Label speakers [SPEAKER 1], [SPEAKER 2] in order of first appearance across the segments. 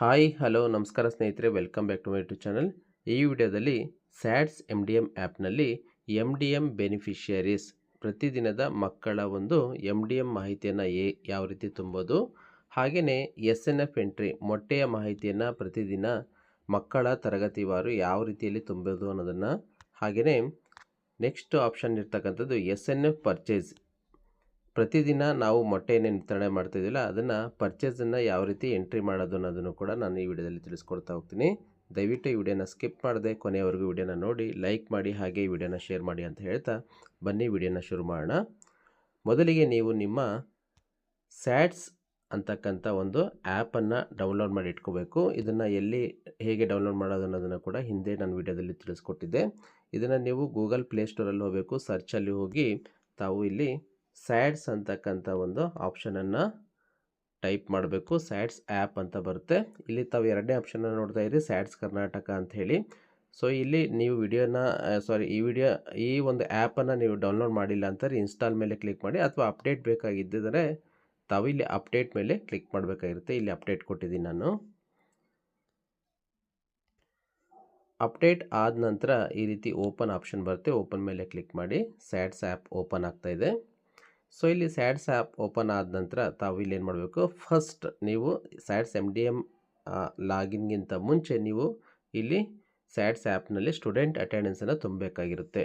[SPEAKER 1] Hi, hello, ನಮಸ್ಕಾರ ಸ್ನೇಹಿತರೆ, welcome back to my YouTube channel. ಈ ವಿಡಿಯೋದಲ್ಲಿ ಸ್ಯಾಡ್ಸ್ ಎಂ ಡಿ ಎಂ ಆ್ಯಪ್ನಲ್ಲಿ ಎಂ ಡಿ ಎಂ ಬೆನಿಫಿಷಿಯರೀಸ್, ಪ್ರತಿದಿನದ ಮಕ್ಕಳ ಒಂದು ಎಂ ಡಿ ಎಂ ಮಾಹಿತಿಯನ್ನು ಏ ಯಾವ ರೀತಿ ತುಂಬೋದು, ಹಾಗೆಯೇ ಎಸ್ ಎನ್ ಎಫ್ ಎಂಟ್ರಿ, ಮೊಟ್ಟೆಯ ಮಾಹಿತಿಯನ್ನು ಪ್ರತಿದಿನ ಮಕ್ಕಳ ತರಗತಿವಾರು ಯಾವ ರೀತಿಯಲ್ಲಿ ತುಂಬೋದು ಅನ್ನೋದನ್ನು, ಹಾಗೆಯೇ ನೆಕ್ಸ್ಟ್ ಆಪ್ಷನ್ ಇರ್ತಕ್ಕಂಥದ್ದು ಎಸ್ ಎನ್ ಎಫ್ ಪರ್ಚೇಸ್. ಪ್ರತಿದಿನ ನಾವು ಮೊಟ್ಟೆ ಏನೇನು ವಿತರಣೆ ಮಾಡ್ತಿದ್ದಿಲ್ಲ, ಅದನ್ನು ಪರ್ಚೇಸನ್ನು ಯಾವ ರೀತಿ ಎಂಟ್ರಿ ಮಾಡೋದು ಅನ್ನೋದನ್ನು ಕೂಡ ನಾನು ಈ ವಿಡಿಯೋದಲ್ಲಿ ತಿಳಿಸ್ಕೊಡ್ತಾ ಹೋಗ್ತೀನಿ. ದಯವಿಟ್ಟು ಈ ವಿಡಿಯೋನ ಸ್ಕಿಪ್ ಮಾಡದೆ ಕೊನೆಯವರೆಗೂ ವಿಡಿಯೋನ ನೋಡಿ ಲೈಕ್ ಮಾಡಿ ಹಾಗೆ ಈ ವಿಡಿಯೋನ ಶೇರ್ ಮಾಡಿ ಅಂತ ಹೇಳ್ತಾ ಬನ್ನಿ, ವಿಡಿಯೋನ ಶುರು ಮಾಡೋಣ. ಮೊದಲಿಗೆ ನೀವು ನಿಮ್ಮ ಸ್ಯಾಟ್ಸ್ ಅಂತಕ್ಕಂಥ ಒಂದು ಆ್ಯಪನ್ನು ಡೌನ್ಲೋಡ್ ಮಾಡಿ ಇಟ್ಕೋಬೇಕು. ಇದನ್ನು ಎಲ್ಲಿ ಹೇಗೆ ಡೌನ್ಲೋಡ್ ಮಾಡೋದು ಅನ್ನೋದನ್ನು ಕೂಡ ಹಿಂದೆ ನಾನು ವಿಡಿಯೋದಲ್ಲಿ ತಿಳಿಸ್ಕೊಟ್ಟಿದ್ದೆ. ಇದನ್ನು ನೀವು ಗೂಗಲ್ ಪ್ಲೇಸ್ಟೋರಲ್ಲಿ ಹೋಗಬೇಕು. ಸರ್ಚಲ್ಲಿ ಹೋಗಿ ತಾವು ಇಲ್ಲಿ ಸ್ಯಾಡ್ಸ್ ಅಂತಕ್ಕಂಥ ಒಂದು ಆಪ್ಷನನ್ನು ಟೈಪ್ ಮಾಡಬೇಕು. ಸ್ಯಾಡ್ಸ್ ಆ್ಯಪ್ ಅಂತ ಬರುತ್ತೆ. ಇಲ್ಲಿ ತಾವು ಎರಡನೇ ಆಪ್ಷನನ್ನು ನೋಡ್ತಾ ಇರಿ. ಸ್ಯಾಡ್ಸ್ ಕರ್ನಾಟಕ ಅಂತ ಹೇಳಿ. ಸೊ, ಇಲ್ಲಿ ನೀವು ವಿಡಿಯೋನ ಸಾರಿ ಈ ವಿಡಿಯೋ, ಈ ಒಂದು ಆ್ಯಪನ್ನು ನೀವು ಡೌನ್ಲೋಡ್ ಮಾಡಿಲ್ಲ ಅಂತಾರೆ, ಇನ್ಸ್ಟಾಲ್ ಮೇಲೆ ಕ್ಲಿಕ್ ಮಾಡಿ, ಅಥವಾ ಅಪ್ಡೇಟ್ ಬೇಕಾಗಿದ್ದರೆ ತಾವು ಇಲ್ಲಿ ಅಪ್ಡೇಟ್ ಮೇಲೆ ಕ್ಲಿಕ್ ಮಾಡಬೇಕಾಗಿರುತ್ತೆ. ಇಲ್ಲಿ ಅಪ್ಡೇಟ್ ಕೊಟ್ಟಿದ್ದೀನಿ ನಾನು. ಅಪ್ಡೇಟ್ ಆದ ನಂತರ ಈ ರೀತಿ ಓಪನ್ ಆಪ್ಷನ್ ಬರುತ್ತೆ. ಓಪನ್ ಮೇಲೆ ಕ್ಲಿಕ್ ಮಾಡಿ, ಸ್ಯಾಡ್ಸ್ ಆ್ಯಪ್ ಓಪನ್ ಆಗ್ತಾ ಇದೆ. ಸೊ ಇಲ್ಲಿ ಸ್ಯಾಡ್ಸ್ ಆ್ಯಪ್ ಓಪನ್ ಆದ ನಂತರ ತಾವು ಇಲ್ಲಿ ಏನು ಮಾಡಬೇಕು? ಫಸ್ಟ್ ನೀವು ಸ್ಯಾಡ್ಸ್ ಎಂ ಡಿ ಎಂ ಲಾಗಿನ್ಗಿಂತ ಮುಂಚೆ ನೀವು ಇಲ್ಲಿ ಸ್ಯಾಡ್ಸ್ ಆ್ಯಪ್ನಲ್ಲಿ ಸ್ಟೂಡೆಂಟ್ ಅಟೆಂಡೆನ್ಸನ್ನು ತುಂಬಬೇಕಾಗಿರುತ್ತೆ.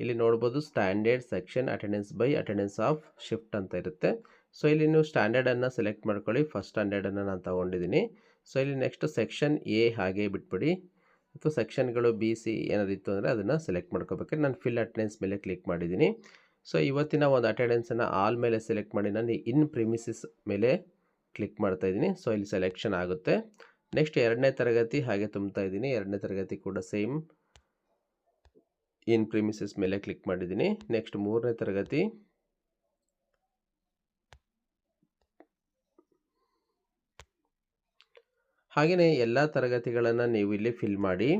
[SPEAKER 1] ಇಲ್ಲಿ ನೋಡ್ಬೋದು standard section attendance by attendance of shift ಅಂತ ಇರುತ್ತೆ. ಸೊ ಇಲ್ಲಿ ನೀವು ಸ್ಟ್ಯಾಂಡರ್ಡನ್ನು ಸೆಲೆಕ್ಟ್ ಮಾಡ್ಕೊಳ್ಳಿ. ಫಸ್ಟ್ ಸ್ಟ್ಯಾಂಡರ್ಡನ್ನು ನಾನು ತೊಗೊಂಡಿದ್ದೀನಿ ಸೊ ಇಲ್ಲಿ ನೆಕ್ಸ್ಟ್ ಸೆಕ್ಷನ್ ಎ ಹಾಗೆ ಬಿಟ್ಬಿಡಿ. ಅಥವಾ ಸೆಕ್ಷನ್ಗಳು ಬಿ ಸಿ ಏನಾದ್ರು ಇತ್ತು ಅಂದರೆ ಅದನ್ನು ಸೆಲೆಕ್ಟ್ ಮಾಡ್ಕೋಬೇಕಾದ್ರೆ ನಾನು ಫಿಲ್ ಅಟೆಂಡೆನ್ಸ್ ಮೇಲೆ ಕ್ಲಿಕ್ ಮಾಡಿದ್ದೀನಿ ಸೊ, ಇವತ್ತಿನ ಒಂದು ಅಟೆಂಡೆನ್ಸನ್ನು ಆಲ್ ಮೇಲೆ ಸೆಲೆಕ್ಟ್ ಮಾಡಿ ನಾನು ಇನ್ ಪ್ರಿಮಿಸಿಸ್ ಮೇಲೆ ಕ್ಲಿಕ್ ಮಾಡ್ತಾ ಇದ್ದೀನಿ. ಸೊ ಇಲ್ಲಿ ಸೆಲೆಕ್ಷನ್ ಆಗುತ್ತೆ. ನೆಕ್ಸ್ಟ್ ಎರಡನೇ ತರಗತಿ ಹಾಗೆ ತುಂಬ್ತಾ ಇದ್ದೀನಿ. ಎರಡನೇ ತರಗತಿ ಕೂಡ ಸೇಮ್ ಇನ್ ಪ್ರಿಮಿಸಸ್ ಮೇಲೆ ಕ್ಲಿಕ್ ಮಾಡಿದ್ದೀನಿ. ನೆಕ್ಸ್ಟ್ ಮೂರನೇ ತರಗತಿ ಹಾಗೆಯೇ ಎಲ್ಲ ತರಗತಿಗಳನ್ನು ನೀವು ಇಲ್ಲಿ ಫಿಲ್ ಮಾಡಿ.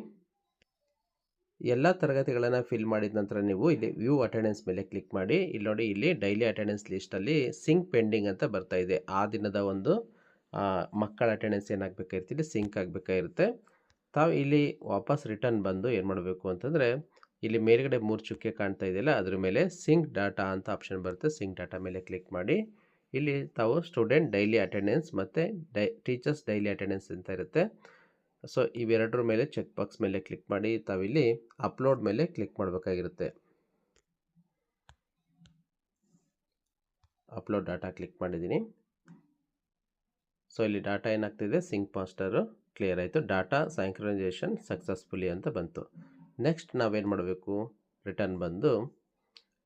[SPEAKER 1] ಎಲ್ಲ ತರಗತಿಗಳನ್ನು ಫಿಲ್ ಮಾಡಿದ ನಂತರ ನೀವು ಇಲ್ಲಿ ವ್ಯೂ ಅಟೆಂಡೆನ್ಸ್ ಮೇಲೆ ಕ್ಲಿಕ್ ಮಾಡಿ, ಇಲ್ಲಿ ನೋಡಿ, ಇಲ್ಲಿ ಡೈಲಿ ಅಟೆಂಡೆನ್ಸ್ ಲಿಸ್ಟಲ್ಲಿ ಸಿಂಕ್ ಪೆಂಡಿಂಗ್ ಅಂತ ಬರ್ತಾ ಇದೆ. ಆ ದಿನದ ಒಂದು ಮಕ್ಕಳ ಅಟೆಂಡೆನ್ಸ್ ಏನಾಗಬೇಕಾಗಿರ್ತಿಲ್ಲಿ ಸಿಂಕ್ ಆಗಬೇಕಾಗಿರುತ್ತೆ. ತಾವು ಇಲ್ಲಿ ವಾಪಸ್ ರಿಟರ್ನ್ ಬಂದು ಏನು ಮಾಡಬೇಕು ಅಂತಂದರೆ, ಇಲ್ಲಿ ಮೇಲ್ಗಡೆ ಮೂರು ಚುಕ್ಕೆ ಕಾಣ್ತಾ ಇದೆಯಲ್ಲ, ಅದ್ರ ಮೇಲೆ ಸಿಂಕ್ ಡಾಟಾ ಅಂತ ಆಪ್ಷನ್ ಬರುತ್ತೆ. ಸಿಂಕ್ ಡಾಟಾ ಮೇಲೆ ಕ್ಲಿಕ್ ಮಾಡಿ, ಇಲ್ಲಿ ತಾವು ಸ್ಟೂಡೆಂಟ್ ಡೈಲಿ ಅಟೆಂಡೆನ್ಸ್ ಮತ್ತು ಡೈ ಟೀಚರ್ಸ್ ಡೈಲಿ ಅಟೆಂಡೆನ್ಸ್ ಅಂತ ಇರುತ್ತೆ. ಸೊ, ಇವೆರಡರ ಮೇಲೆ ಚೆಕ್ ಬಾಕ್ಸ್ ಮೇಲೆ ಕ್ಲಿಕ್ ಮಾಡಿ, ತಾವಿಲ್ಲಿ ಅಪ್ಲೋಡ್ ಮೇಲೆ ಕ್ಲಿಕ್ ಮಾಡಬೇಕಾಗಿರುತ್ತೆ. ಅಪ್ಲೋಡ್ ಡಾಟಾ ಕ್ಲಿಕ್ ಮಾಡಿದ್ದೀನಿ. ಸೊ, ಇಲ್ಲಿ ಡಾಟಾ ಏನಾಗ್ತಿದೆ? ಸಿಂಕ್ ಮಾಸ್ಟರು ಕ್ಲಿಯರ್ ಆಯಿತು. ಡಾಟಾ ಸೈಂಕ್ರನೈಸೇಷನ್ ಸಕ್ಸಸ್ಫುಲಿ ಅಂತ ಬಂತು. ನೆಕ್ಸ್ಟ್ ನಾವೇನು ಮಾಡಬೇಕು? ರಿಟರ್ನ್ ಬಂದು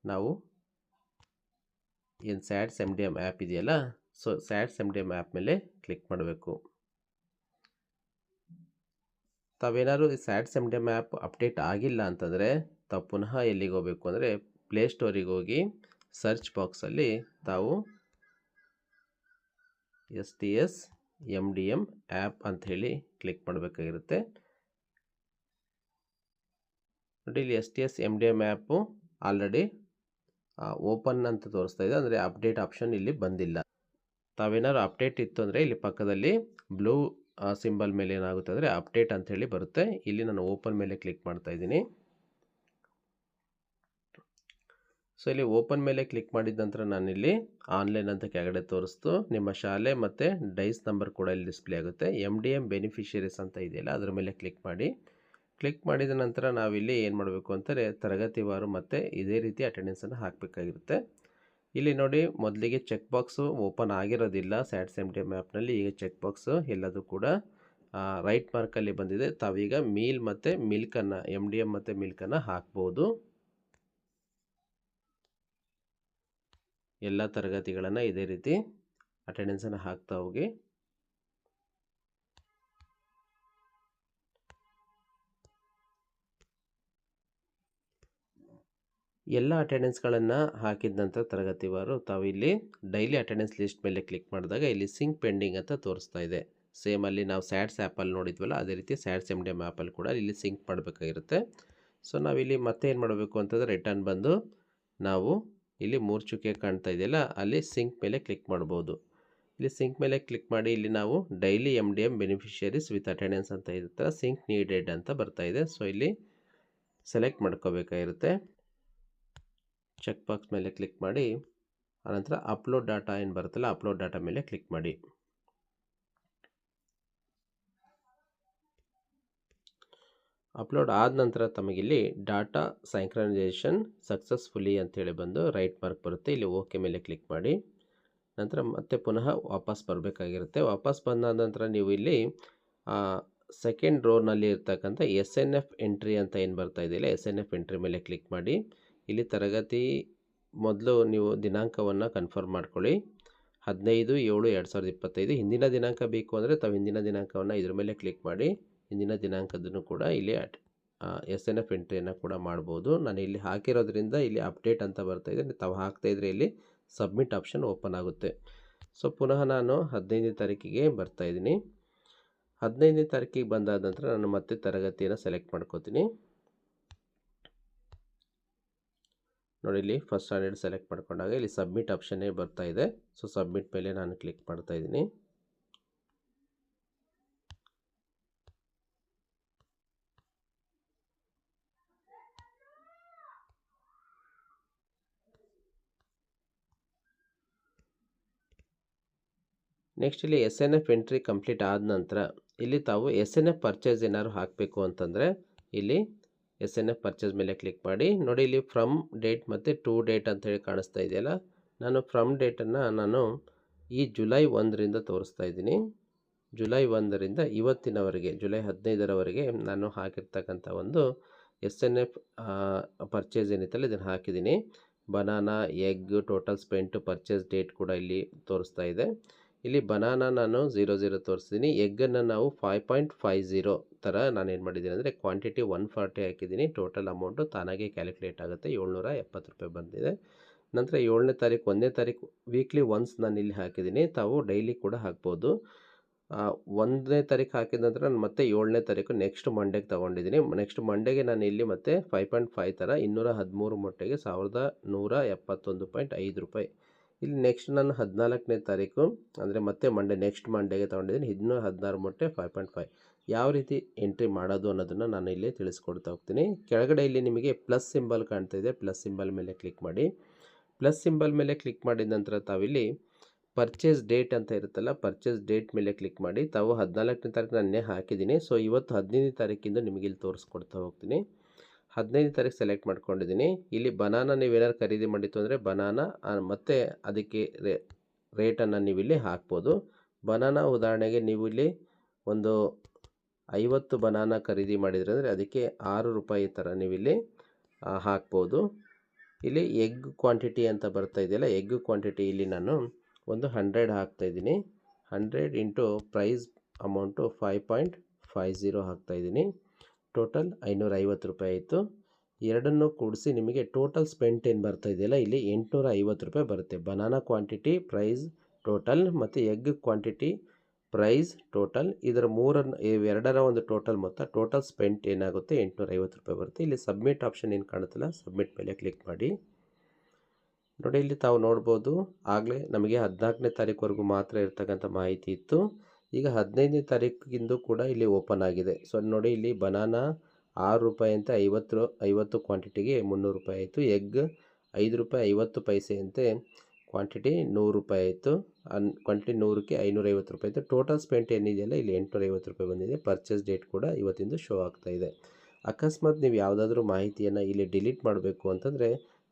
[SPEAKER 1] ನಾವು ಏನು SATS M D M app ಇದೆಯಲ್ಲ? So SATS M D M app ಮೇಲೆ ಕ್ಲಿಕ್ ಮಾಡಬೇಕು. ತಾವೇನಾದ್ರು SATS M D M app update ಆಗಿಲ್ಲ ಅಂತಂದರೆ ತಾವು ಪುನಃ ಎಲ್ಲಿಗೆ ಹೋಗಬೇಕು ಅಂದರೆ ಪ್ಲೇಸ್ಟೋರಿಗೆ ಹೋಗಿ ಸರ್ಚ್ ಬಾಕ್ಸಲ್ಲಿ ತಾವು S T S, M D M app ಅಂಥೇಳಿ ಕ್ಲಿಕ್ ಮಾಡಬೇಕಾಗಿರುತ್ತೆ. ನೋಡಿ, ಇಲ್ಲಿ S T S, M D M app already open ಅಂತ ತೋರಿಸ್ತಾ ಇದೆ. ಅಂದರೆ ಅಪ್ಡೇಟ್ ಆಪ್ಷನ್ ಇಲ್ಲಿ ಬಂದಿಲ್ಲ. ತಾವೇನಾದ್ರು ಅಪ್ಡೇಟ್ ಇತ್ತು ಅಂದರೆ ಇಲ್ಲಿ ಪಕ್ಕದಲ್ಲಿ ಬ್ಲೂ ಸಿಂಬಲ್ ಮೇಲೆ ಏನಾಗುತ್ತೆ ಅಂದರೆ ಅಪ್ಡೇಟ್ ಅಂಥೇಳಿ ಬರುತ್ತೆ. ಇಲ್ಲಿ ನಾನು ಓಪನ್ ಮೇಲೆ ಕ್ಲಿಕ್ ಮಾಡ್ತಾ ಇದ್ದೀನಿ. ಸೊ ಇಲ್ಲಿ ಓಪನ್ ಮೇಲೆ ಕ್ಲಿಕ್ ಮಾಡಿದ ನಂತರ ನಾನಿಲ್ಲಿ ಆನ್ಲೈನ್ ಅಂತ ಕೆಳಗಡೆ ತೋರಿಸ್ತು. ನಿಮ್ಮ ಶಾಲೆ ಮತ್ತು ಡೈಸ್ ನಂಬರ್ ಕೂಡ ಇಲ್ಲಿ ಡಿಸ್ಪ್ಲೇ ಆಗುತ್ತೆ. ಎಂ ಡಿ ಎಂ ಬೆನಿಫಿಷರೀಸ್ ಅಂತ ಇದೆಯಲ್ಲ, ಅದ್ರ ಮೇಲೆ ಕ್ಲಿಕ್ ಮಾಡಿ. ಕ್ಲಿಕ್ ಮಾಡಿದ ನಂತರ ನಾವಿಲ್ಲಿ ಏನು ಮಾಡಬೇಕು ಅಂತಾರೆ ತರಗತಿವಾರು ಮತ್ತು ಇದೇ ರೀತಿ ಅಟೆಂಡೆನ್ಸನ್ನು ಹಾಕಬೇಕಾಗಿರುತ್ತೆ. ಇಲ್ಲಿ ನೋಡಿ ಮೊದಲಿಗೆ ಚೆಕ್ ಬಾಕ್ಸು ಓಪನ್ ಆಗಿರೋದಿಲ್ಲ ಸ್ಯಾಟ್ ಸೆಮ್ ಡಿ ಎಂ ಆ್ಯಪ್ನಲ್ಲಿ ಈಗ ಚೆಕ್ ಬಾಕ್ಸು ಎಲ್ಲದೂ ಕೂಡ ರೈಟ್ ಮಾರ್ಕಲ್ಲಿ ಬಂದಿದೆ. ತಾವೀಗ ಮೀಲ್ ಮತ್ತು ಮಿಲ್ಕನ್ನು ಎಂ ಡಿ ಎಂ ಮತ್ತು ಮಿಲ್ಕನ್ನು ಹಾಕ್ಬೋದು. ಎಲ್ಲ ತರಗತಿಗಳನ್ನು ಇದೇ ರೀತಿ ಅಟೆಂಡೆನ್ಸನ್ನು ಹಾಕ್ತಾ ಹೋಗಿ. ಎಲ್ಲ ಅಟೆಂಡೆನ್ಸ್ಗಳನ್ನು ಹಾಕಿದ ನಂತರ ತರಗತಿವಾರು ತಾವು ಇಲ್ಲಿ ಡೈಲಿ ಅಟೆಂಡೆನ್ಸ್ ಲಿಸ್ಟ್ ಮೇಲೆ ಕ್ಲಿಕ್ ಮಾಡಿದಾಗ ಇಲ್ಲಿ ಸಿಂಕ್ ಪೆಂಡಿಂಗ್ ಅಂತ ತೋರಿಸ್ತಾ ಇದೆ. ಸೇಮ್ ಅಲ್ಲಿ ನಾವು ಸ್ಯಾಡ್ಸ್ ಆ್ಯಪಲ್ಲಿ ನೋಡಿದ್ವಲ್ಲ, ಅದೇ ರೀತಿ ಸ್ಯಾಡ್ಸ್ ಎಂ ಡಿ ಎಂ ಆ್ಯಪಲ್ಲಿ ಕೂಡ ಇಲ್ಲಿ ಸಿಂಕ್ ಮಾಡಬೇಕಾಗಿರುತ್ತೆ. ಸೊ ನಾವಿಲ್ಲಿ ಮತ್ತೆ ಏನು ಮಾಡಬೇಕು ಅಂತಂದರೆ ರಿಟರ್ನ್ ಬಂದು ನಾವು ಇಲ್ಲಿ ಮೂರು ಚುಕ್ಕೆ ಕಾಣ್ತಾ ಇದೆಯಲ್ಲ, ಅಲ್ಲಿ ಸಿಂಕ್ ಮೇಲೆ ಕ್ಲಿಕ್ ಮಾಡ್ಬೋದು. ಇಲ್ಲಿ ಸಿಂಕ್ ಮೇಲೆ ಕ್ಲಿಕ್ ಮಾಡಿ ಇಲ್ಲಿ ನಾವು daily M D M beneficiaries with attendance ಅಂತ ಇರುತ್ತೆ ಸಿಂಕ್ ನೀಡೆಡ್ ಅಂತ ಬರ್ತಾ ಇದೆ. ಸೊ ಇಲ್ಲಿ ಸೆಲೆಕ್ಟ್ ಮಾಡ್ಕೋಬೇಕಾಗಿರುತ್ತೆ. ಚೆಕ್ ಬಾಕ್ಸ್ ಮೇಲೆ ಕ್ಲಿಕ್ ಮಾಡಿ, ಆನಂತರ ಅಪ್ಲೋಡ್ ಡಾಟಾ ಏನು ಬರುತ್ತಲ್ಲ, ಅಪ್ಲೋಡ್ ಡಾಟಾ ಮೇಲೆ ಕ್ಲಿಕ್ ಮಾಡಿ. ಅಪ್ಲೋಡ್ ಆದ ನಂತರ ತಮಗಿಲ್ಲಿ ಡಾಟಾ ಸೈಂಕ್ರನೈಸೇಷನ್ ಸಕ್ಸಸ್ಫುಲಿ ಅಂತೇಳಿ ಬಂದು ರೈಟ್ ಮಾರ್ಕ್ ಬರುತ್ತೆ. ಇಲ್ಲಿ ಓಕೆ ಮೇಲೆ ಕ್ಲಿಕ್ ಮಾಡಿ. ನಂತರ ಮತ್ತೆ ಪುನಃ ವಾಪಸ್ ಬರಬೇಕಾಗಿರುತ್ತೆ. ವಾಪಸ್ ಬಂದ ನಂತರ ನೀವು ಇಲ್ಲಿ ಸೆಕೆಂಡ್ ರೋನಲ್ಲಿ ಇರ್ತಕ್ಕಂಥ ಎಸ್ ಎನ್ ಎಫ್ ಎಂಟ್ರಿ ಅಂತ ಏನು ಬರ್ತಾ ಇದೆಯಲ್ಲ ಎಸ್ ಎನ್ ಎಫ್ ಎಂಟ್ರಿ ಮೇಲೆ ಕ್ಲಿಕ್ ಮಾಡಿ. ಇಲ್ಲಿ ತರಗತಿ ಮೊದಲು ನೀವು ದಿನಾಂಕವನ್ನು ಕನ್ಫರ್ಮ್ ಮಾಡ್ಕೊಳ್ಳಿ. ಹದಿನೈದು, ಏಳು, ಎರಡು ಸಾವಿರದ ಇಪ್ಪತ್ತೈದು. ಹಿಂದಿನ ದಿನಾಂಕ ಬೇಕು ಅಂದರೆ ತಾವು ಹಿಂದಿನ ದಿನಾಂಕವನ್ನು ಇದ್ರ ಮೇಲೆ ಕ್ಲಿಕ್ ಮಾಡಿ, ಹಿಂದಿನ ದಿನಾಂಕದನ್ನು ಕೂಡ ಇಲ್ಲಿ ಎಸ್ ಎನ್ ಎಫ್ ಎಂಟ್ರಿಯನ್ನು ಕೂಡ ಮಾಡ್ಬೋದು. ನಾನು ಇಲ್ಲಿ ಹಾಕಿರೋದ್ರಿಂದ ಇಲ್ಲಿ ಅಪ್ಡೇಟ್ ಅಂತ ಬರ್ತಾ ಇದೆ. ತಾವು ಹಾಕ್ತಾ ಇದ್ರೆ ಇಲ್ಲಿ ಸಬ್ಮಿಟ್ ಆಪ್ಷನ್ ಓಪನ್ ಆಗುತ್ತೆ. ಸೊ ಪುನಃ ನಾನು ಹದಿನೈದನೇ ತಾರೀಕಿಗೆ ಬರ್ತಾ ಇದ್ದೀನಿ. ಹದಿನೈದನೇ ತಾರೀಕಿಗೆ ಬಂದಾದ ನಂತರ ನಾನು ಮತ್ತೆ ತರಗತಿಯನ್ನು ಸೆಲೆಕ್ಟ್ ಮಾಡ್ಕೋತೀನಿ. ನೋಡಿ ಇಲ್ಲಿ ಫಸ್ಟ್ ಸ್ಟ್ಯಾಂಡರ್ಡ್ ಸೆಲೆಕ್ಟ್ ಮಾಡ್ಕೊಂಡಾಗ ಇಲ್ಲಿ ಸಬ್ಮಿಟ್ ಆಪ್ಷನ್ನೇ ಬರ್ತಾ ಇದೆ. ಸೊ ಸಬ್ಮಿಟ್ ಮೇಲೆ ನಾನು ಕ್ಲಿಕ್ ಮಾಡ್ತಾ ಇದ್ದೀನಿ. ನೆಕ್ಸ್ಟ್ ಇಲ್ಲಿ S N F entry complete ಆದ ನಂತರ ಇಲ್ಲಿ ತಾವು ಎಸ್ ಎನ್ ಎಫ್ ಪರ್ಚೇಸ್ ಏನಾದ್ರು ಹಾಕಬೇಕು ಅಂತಂದರೆ ಇಲ್ಲಿ ಎಸ್ ಎನ್ ಎಫ್ ಪರ್ಚೇಸ್ ಮೇಲೆ ಕ್ಲಿಕ್ ಮಾಡಿ. ನೋಡಿ, ಇಲ್ಲಿ ಫ್ರಮ್ ಡೇಟ್ ಮತ್ತು ಟು ಡೇಟ್ ಅಂತೇಳಿ ಕಾಣಿಸ್ತಾ ಇದೆಯಲ್ಲ? ನಾನು ಫ್ರಮ್ ಡೇಟನ್ನು ನಾನು ಈ ಜುಲೈ ಒಂದರಿಂದ ತೋರಿಸ್ತಾ ಇದ್ದೀನಿ. ಜುಲೈ ಒಂದರಿಂದ ಇವತ್ತಿನವರೆಗೆ, ಜುಲೈ ಹದಿನೈದರವರೆಗೆ ನಾನು ಹಾಕಿರ್ತಕ್ಕಂಥ ಒಂದು ಎಸ್ ಎನ್ ಎಫ್ ಪರ್ಚೇಸ್ ಏನಿತ್ತಲ್ಲ, ಇದನ್ನು ಹಾಕಿದ್ದೀನಿ. Banana, egg, total spent purchase date ಕೂಡ ಇಲ್ಲಿ ತೋರಿಸ್ತಾ ಇದೆ. ಇಲ್ಲಿ ಬನಾನ ನಾನು ಝೀರೋ ಝೀರೋ ತೋರಿಸ್ತೀನಿ ಎಗ್ಗನ್ನು ನಾವು ಫೈವ್ ಪಾಯಿಂಟ್ ಫೈವ್ ಝೀರೋ ಥರ ನಾನು ಏನು ಮಾಡಿದ್ದೀನಿ ಅಂದರೆ ಕ್ವಾಂಟಿಟಿ ಒನ್ ಫಾರ್ಟಿ ಹಾಕಿದ್ದೀನಿ. ಟೋಟಲ್ ಅಮೌಂಟು ತಾನಾಗೆ ಕ್ಯಾಲ್ಕುಲೇಟ್ ಆಗುತ್ತೆ. ಏಳ್ನೂರ ಎಪ್ಪತ್ತು ರೂಪಾಯಿ ಬಂದಿದೆ. ನಂತರ ಏಳನೇ ತಾರೀಕು, ಒಂದನೇ ತಾರೀಕು ವೀಕ್ಲಿ ಒನ್ಸ್ ನಾನು ಇಲ್ಲಿ ಹಾಕಿದ್ದೀನಿ. ತಾವು ಡೈಲಿ ಕೂಡ ಹಾಕ್ಬೋದು. ಒಂದನೇ ತಾರೀಕು ಹಾಕಿದ ನಂತರ ನಾನು ಮತ್ತೆ ಏಳನೇ ತಾರೀಕು ನೆಕ್ಸ್ಟ್ ಮಂಡೇಗೆ ತೊಗೊಂಡಿದ್ದೀನಿ. ನೆಕ್ಸ್ಟ್ ಮಂಡೇಗೆ ನಾನು ಇಲ್ಲಿ ಮತ್ತೆ ಫೈವ್ ಪಾಯಿಂಟ್ ಫೈವ್ ಥರ ಇನ್ನೂರ ಹದಿಮೂರು ಮೊಟ್ಟೆಗೆ ಸಾವಿರದ ನೂರ ಎಪ್ಪತ್ತೊಂದು ಪಾಯಿಂಟ್ ಐದು ರೂಪಾಯಿ ಇಲ್ಲಿ ನೆಕ್ಸ್ಟ್ ನಾನು ಹದಿನಾಲ್ಕನೇ ತಾರೀಕು, ಅಂದರೆ ಮತ್ತೆ ಮಂಡೇ ನೆಕ್ಸ್ಟ್ ಮಂಡೇಗೆ ತೊಗೊಂಡಿದ್ದೀನಿ. ಇದನ್ನು ಹದಿನಾರು ಮೊಟ್ಟೆ ಫೈವ್ ಪಾಯಿಂಟ್ ಫೈವ್ ಯಾವ ರೀತಿ ಎಂಟ್ರಿ ಮಾಡೋದು ಅನ್ನೋದನ್ನು ನಾನು ಇಲ್ಲಿ ತಿಳಿಸ್ಕೊಡ್ತಾ ಹೋಗ್ತೀನಿ. ಕೆಳಗಡೆ ಇಲ್ಲಿ ನಿಮಗೆ ಪ್ಲಸ್ ಸಿಂಬಲ್ ಕಾಣ್ತಾ ಇದೆ. ಪ್ಲಸ್ ಸಿಂಬಲ್ ಮೇಲೆ ಕ್ಲಿಕ್ ಮಾಡಿ. ಪ್ಲಸ್ ಸಿಂಬಲ್ ಮೇಲೆ ಕ್ಲಿಕ್ ಮಾಡಿದ ನಂತರ ತಾವಿಲ್ಲಿ ಪರ್ಚೇಸ್ ಡೇಟ್ ಅಂತ ಇರುತ್ತಲ್ಲ ಪರ್ಚೇಸ್ ಡೇಟ್ ಮೇಲೆ ಕ್ಲಿಕ್ ಮಾಡಿ. ತಾವು ಹದಿನಾಲ್ಕನೇ ತಾರೀಕು ನಾನೇ ಹಾಕಿದ್ದೀನಿ. ಸೊ ಇವತ್ತು ಹದಿನೈದನೇ ತಾರೀಕಿಂದ ನಿಮಗೆ ಇಲ್ಲಿ ತೋರಿಸ್ಕೊಡ್ತಾ ಹೋಗ್ತೀನಿ. ಹದಿನೈದನೇ ತಾರೀಕು ಸೆಲೆಕ್ಟ್ ಮಾಡ್ಕೊಂಡಿದ್ದೀನಿ ಇಲ್ಲಿ ಬನಾನ ನೀವೇನಾದ್ರು ಖರೀದಿ ಮಾಡಿತ್ತು ಅಂದರೆ ಬನಾನ ಮತ್ತು ಅದಕ್ಕೆ ರೇ ರೇಟನ್ನು ನೀವು ಇಲ್ಲಿ ಹಾಕ್ಬೋದು. ಬನಾನ ಉದಾಹರಣೆಗೆ ನೀವು ಇಲ್ಲಿ ಒಂದು ಐವತ್ತು ಬನಾನ ಖರೀದಿ ಮಾಡಿದರೆ ಅಂದರೆ ಅದಕ್ಕೆ ಆರು ರೂಪಾಯಿ ಥರ ನೀವಿಲ್ಲಿ ಹಾಕ್ಬೋದು. ಇಲ್ಲಿ ಎಗ್ ಕ್ವಾಂಟಿಟಿ ಅಂತ ಬರ್ತಾ ಇದೆಯಲ್ಲ ಎಗ್ ಕ್ವಾಂಟಿಟಿ ಇಲ್ಲಿ ನಾನು ಒಂದು ಹಂಡ್ರೆಡ್ ಹಾಕ್ತಾಯಿದ್ದೀನಿ hundred into price amount five point five zero ಹಾಕ್ತಾಯಿದ್ದೀನಿ ಟೋಟಲ್ ಐನೂರ ಐವತ್ತು ರೂಪಾಯಿ ಆಯಿತು. ಎರಡನ್ನು ಕೂಡಿಸಿ ನಿಮಗೆ ಟೋಟಲ್ ಸ್ಪೆಂಟ್ ಏನು ಬರ್ತಾ ಇದೆಯಲ್ಲ, ಇಲ್ಲಿ ಎಂಟುನೂರ ಐವತ್ತು ರೂಪಾಯಿ ಬರುತ್ತೆ. ಬನಾನಾ ಕ್ವಾಂಟಿಟಿ ಪ್ರೈಸ್ ಟೋಟಲ್ ಮತ್ತು ಎಗ್ ಕ್ವಾಂಟಿಟಿ ಪ್ರೈಸ್ ಟೋಟಲ್ ಇದರ ಮೂರನ್ನು ಎರಡರ ಒಂದು ಟೋಟಲ್ ಮೊತ್ತ ಟೋಟಲ್ ಸ್ಪೆಂಟ್ ಏನಾಗುತ್ತೆ? ಎಂಟುನೂರ ಐವತ್ತು ರೂಪಾಯಿ ಬರುತ್ತೆ. ಇಲ್ಲಿ ಸಬ್ಮಿಟ್ ಆಪ್ಷನ್ ಏನು ಕಾಣುತ್ತಲ್ಲ ಸಬ್ಮಿಟ್ ಮೇಲೆ ಕ್ಲಿಕ್ ಮಾಡಿ. ನೋಡಿ, ಇಲ್ಲಿ ತಾವು ನೋಡ್ಬೋದು. ಆಗಲೇ ನಮಗೆ ಹದಿನಾಲ್ಕನೇ ತಾರೀಕುವರೆಗೂ ಮಾತ್ರ ಇರ್ತಕ್ಕಂಥ ಮಾಹಿತಿ ಇತ್ತು. ಈಗ ಹದಿನೈದನೇ ತಾರೀಕಿಂದು ಕೂಡ ಇಲ್ಲಿ ಓಪನ್ ಆಗಿದೆ. ಸೊ, ನೋಡಿ ಇಲ್ಲಿ ಬನಾನಾ ಆರು ರೂಪಾಯಿ ಅಂತ ಐವತ್ತು ಐವತ್ತು ಕ್ವಾಂಟಿಟಿಗೆ ಮುನ್ನೂರು ರೂಪಾಯಿ ಆಯಿತು. ಎಗ್ ಐದು ರೂಪಾಯಿ ಐವತ್ತು ಪೈಸೆಯಂತೆ ಕ್ವಾಂಟಿಟಿ ನೂರು ರೂಪಾಯಿ ಆಯಿತು. ಅನ್ ಕ್ವಾಂಟಿಟಿ ನೂರಕ್ಕೆ ಐನೂರೈವತ್ತು ರೂಪಾಯಿ ಆಯಿತು. ಟೋಟಲ್ ಸ್ಪೆಂಟ್ ಏನಿದೆಯಲ್ಲ ಇಲ್ಲಿ ಎಂಟುನೂರೈವತ್ತು ರೂಪಾಯಿ ಬಂದಿದೆ. ಪರ್ಚೇಸ್ ಡೇಟ್ ಕೂಡ ಇವತ್ತಿಂದು ಶೋ ಆಗ್ತಾ ಇದೆ. ಅಕಸ್ಮಾತ್ ನೀವು ಯಾವುದಾದ್ರೂ ಮಾಹಿತಿಯನ್ನು ಇಲ್ಲಿ ಡಿಲೀಟ್ ಮಾಡಬೇಕು ಅಂತಂದರೆ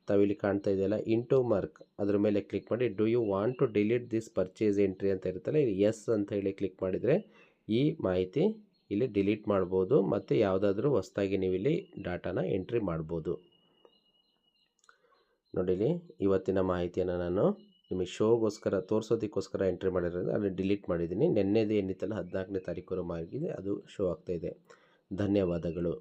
[SPEAKER 1] ತಾವಿಲ್ಲಿ ಕಾಣ್ತಾ ಇದೆಯಲ್ಲ ಇಂಟು ಮಾರ್ಕ್ ಅದ್ರ ಮೇಲೆ ಕ್ಲಿಕ್ ಮಾಡಿ do you want to delete this purchase entry ಅಂತ ಇರುತ್ತಲ್ಲ, ಇಲ್ಲಿ ಎಸ್ ಅಂತ ಹೇಳಿ ಕ್ಲಿಕ್ ಮಾಡಿದರೆ ಈ ಮಾಹಿತಿ ಇಲ್ಲಿ ಡಿಲೀಟ್ ಮಾಡ್ಬೋದು, ಮತ್ತು ಯಾವುದಾದ್ರೂ ಹೊಸ್ದಾಗಿ ನೀವು ಇಲ್ಲಿ ಡಾಟಾನ ಎಂಟ್ರಿ ಮಾಡ್ಬೋದು. ನೋಡಿಲಿ ಇವತ್ತಿನ ಮಾಹಿತಿಯನ್ನು ನಾನು ನಿಮಗೆ ಶೋಗೋಸ್ಕರ ತೋರಿಸೋದಕ್ಕೋಸ್ಕರ ಎಂಟ್ರಿ ಮಾಡಿರೋದು ಅಲ್ಲಿ ಡಿಲೀಟ್ ಮಾಡಿದ್ದೀನಿ. ನೆನ್ನೆದೇ ಏನಿತ್ತಲ್ಲ ಹದಿನಾಲ್ಕನೇ ತಾರೀಕು ಮಾಹಿತಿ ಅದು ಶೋ ಆಗ್ತಾಯಿದೆ ಧನ್ಯವಾದಗಳು.